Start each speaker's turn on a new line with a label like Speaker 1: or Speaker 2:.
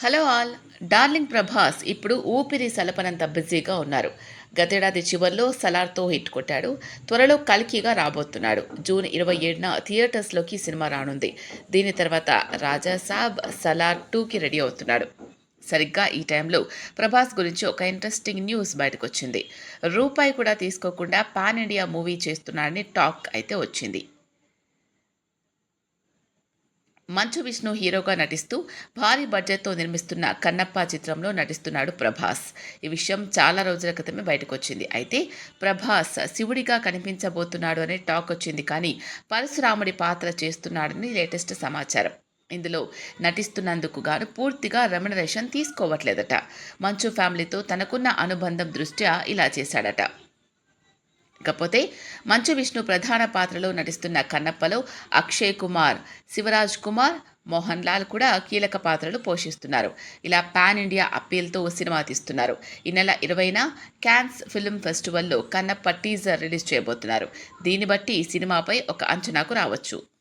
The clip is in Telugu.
Speaker 1: Hello all. డార్లింగ్ ప్రభాస్ ఇప్పుడు ఊపిరి సలపనంత బిజీగా ఉన్నారు. గతేడాది చివరిలో సలార్తో హిట్ కొట్టాడు. త్వరలో కల్కిగా రాబోతున్నాడు. జూన్ ఇరవై ఏడున థియేటర్స్లోకి సినిమా రానుంది. దీని తర్వాత రాజా సాబ్ సలార్ టూకి రెడీ అవుతున్నాడు. సరిగ్గా ఈ టైంలో ప్రభాస్ గురించి ఒక ఇంట్రెస్టింగ్ న్యూస్ బయటకు వచ్చింది రూపాయి కూడా తీసుకోకుండా పాన్ ఇండియా మూవీ చేస్తున్నాడని టాక్ అయితే వచ్చింది. మంచు విష్ణు హీరోగా నటిస్తూ భారీ బడ్జెట్తో నిర్మిస్తున్న కన్నప్ప చిత్రంలో నటిస్తున్నాడు ప్రభాస్. ఈ విషయం చాలా రోజుల క్రితమే బయటకు వచ్చింది అయితే ప్రభాస్ శివుడిగా కనిపించబోతున్నాడు అనే టాక్ వచ్చింది. కానీ పరశురాముడి పాత్ర చేస్తున్నాడని లేటెస్ట్ సమాచారం. ఇందులో నటిస్తున్నందుకు గాను పూర్తిగా రెమ్యునరేషన్ తీసుకోవట్లేదట. మంచు ఫ్యామిలీతో తనకున్న అనుబంధం దృష్ట్యా ఇలా చేశాడట. ఇకపోతే మంచు విష్ణు ప్రధాన పాత్రలో నటిస్తున్న కన్నప్పలో అక్షయ్ కుమార్ శివరాజ్ కుమార్ మోహన్ లాల్ కూడా కీలక పాత్రలు పోషిస్తున్నారు. ఇలా పాన్ ఇండియా అప్పీల్తో సినిమా తీస్తున్నారు. ఈ నెల ఇరవైన క్యాన్స్ ఫిల్మ్ ఫెస్టివల్లో కన్నప్ప టీజర్ రిలీజ్ చేయబోతున్నారు. దీన్ని బట్టి సినిమాపై ఒక అంచనాకు రావచ్చు.